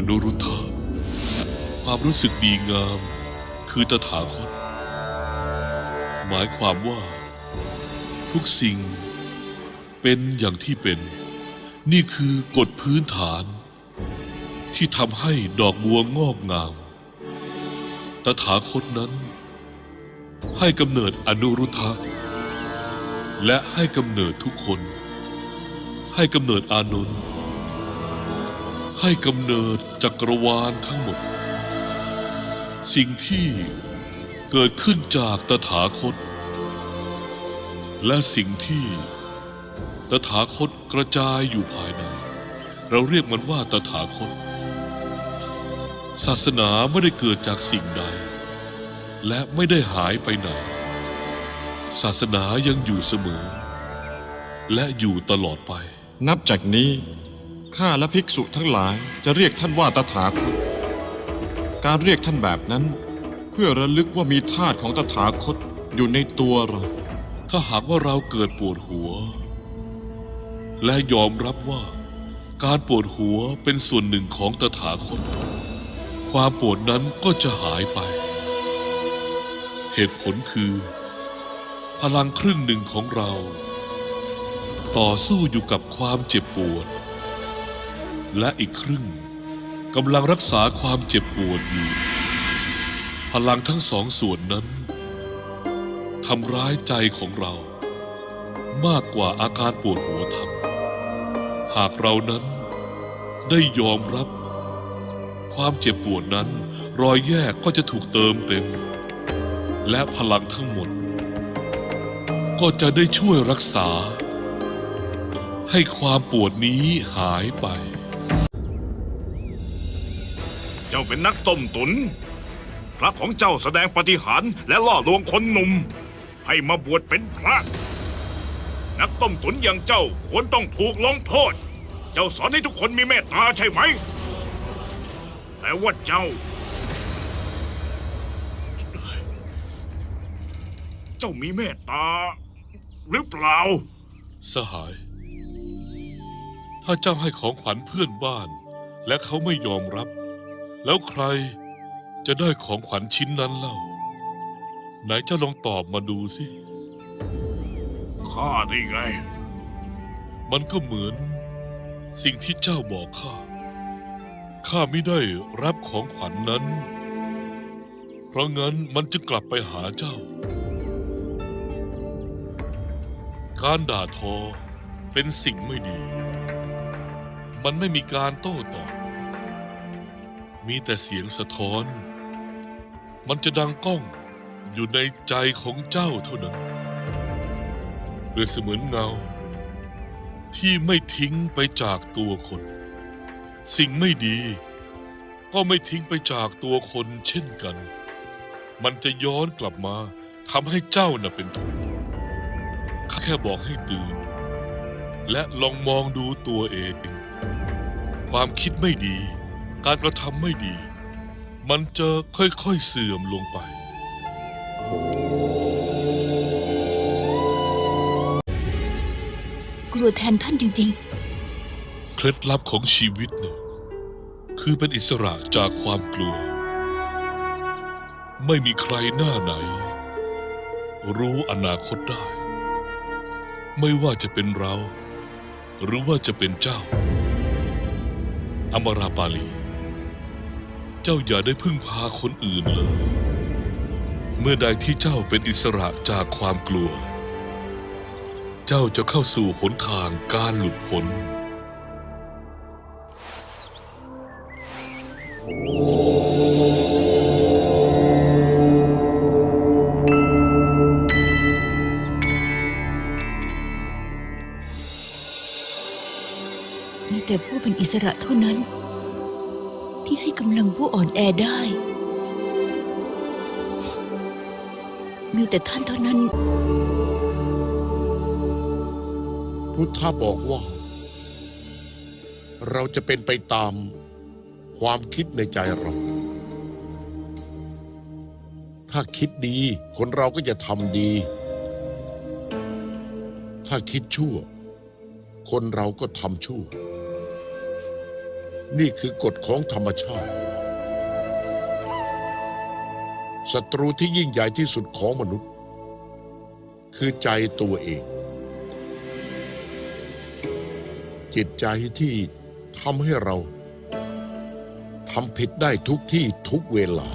อนุรุทธะความรู้สึกดีงาม คือตถาคต หมายความว่า ทุกสิ่ง เป็นอย่างที่เป็น นี่คือกฎพื้นฐาน ที่ทำให้ดอกบัวงอกงาม ตถาคตนั้น ให้กำเนิดอนุรุทธะและให้กำเนิดทุกคน ให้กำเนิดอานนท์ ให้กำเนิดจักรวาลทั้งหมด สิ่งที่เกิดขึ้นจากตถาคต และสิ่งที่ตถาคตกระจายอยู่ภายใน เราเรียกมันว่าตถาคต ศาสนาไม่ได้เกิดจากสิ่งใด และไม่ได้หายไปไหน ศาสนายังอยู่เสมอ และอยู่ตลอดไป นับจากนี้ ข้าและภิกษุทั้งหลายจะเรียกท่านว่าตถาคต การเรียกท่านแบบนั้น เพื่อระลึกว่ามีธาตุของตถาคตอยู่ในตัวเรา ถ้าหากว่าเราเกิดปวดหัว และยอมรับว่า การปวดหัวเป็นส่วนหนึ่งของตถาคต ความปวดนั้นก็จะหายไป เหตุผลคือ พลังครึ่งหนึ่งของเรา ต่อสู้อยู่กับความเจ็บปวด และอีกครึ่งกำลังรักษาความเจ็บปวดอยู่ พลังทั้งสองส่วนนั้นทำร้ายใจของเรา มากกว่าอาการปวดหัวทำหากเรานั้นได้ยอมรับ ความเจ็บปวดนั้น รอยแยกก็จะถูกเติมเต็ม และพลังทั้งหมด ก็จะได้ช่วยรักษา ให้ความปวดนี้หายไป เจ้าเป็นนักต้มตุน พระของเจ้าแสดงปฏิหารย์และล่อลวงคนหนุ่ม ให้มาบวชเป็นพระ นักต้มตุนอย่างเจ้าควรต้องถูกลงโทษ เจ้าสอนให้ทุกคนมีเมตตาใช่ไหม แต่ว่าเจ้า เจ้ามีเมตตา หรือเปล่า สหาย ถ้าเจ้าให้ของขวัญเพื่อนบ้าน และเขาไม่ยอมรับ แล้วใครจะได้ของขวัญชิ้นนั้นเล่า ไหนเจ้าลองตอบมาดูสิ ข้าได้ไง มันก็เหมือน สิ่งที่เจ้าบอกข้า ข้าไม่ได้รับของขวัญนนั้น เพราะงั้นมันจึงกลับไปหาเจ้า การด่าทอเป็นสิ่งไม่ดี มันไม่มีการโต้ตอบ มีแต่เสียงสะท้อน มันจะดังก้องอยู่ในใจของเจ้าเท่านั้นเปรียบเสมือนเงา ที่ไม่ทิ้งไปจากตัวคน สิ่งไม่ดี ก็ไม่ทิ้งไปจากตัวคนเช่นกัน มันจะย้อนกลับมาทำให้เจ้าน่ะเป็นทุกข์ข้าแค่บอกให้ตื่น และลองมองดูตัวเอง ความคิดไม่ดี การกระทำไม่ดี มันจะค่อยๆเสื่อมลงไป กลัวแทนท่านจริง เคล็ดลับของชีวิตเนี่ยคือเป็นอิสระจากความกลัว ไม่มีใครหน้าไหน รู้อนาคตได้ ไม่ว่าจะเป็นเรา หรือว่าจะเป็นเจ้า อมราปาลี เจ้าอย่าได้พึ่งพาคนอื่นเลย เมื่อใดที่เจ้าเป็นอิสระจากความกลัว เจ้าจะเข้าสู่หนทางการหลุดพ้นมีแต่ผู้เป็นอิสระเท่านั้น ที่ให้กำลังผู้อ่อนแอได้ มีแต่ท่านเท่านั้น พุทธะบอกว่า เราจะเป็นไปตามความคิดในใจเรา ถ้าคิดดี คนเราก็จะทำดี ถ้าคิดชั่ว คนเราก็ทำชั่ว นี่คือกฎของธรรมชาติศัตรูที่ยิ่งใหญ่ที่สุดของมนุษย์ คือใจตัวเอง จิตใจที่ทำให้เราทำผิดได้ทุกที่ทุกเวลา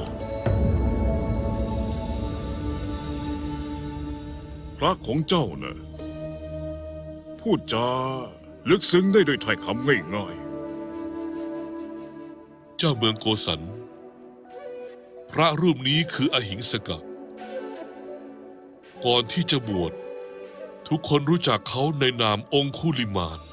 พระของเจ้าน่ะพูดจาลึกซึ้งได้ด้วยถ้อยคำง่ายเจ้าเมืองโกสัน พระรูปนี้คืออหิงสกะ ก่อนที่จะบวช ทุกคนรู้จักเขาในนามองคุลิมาน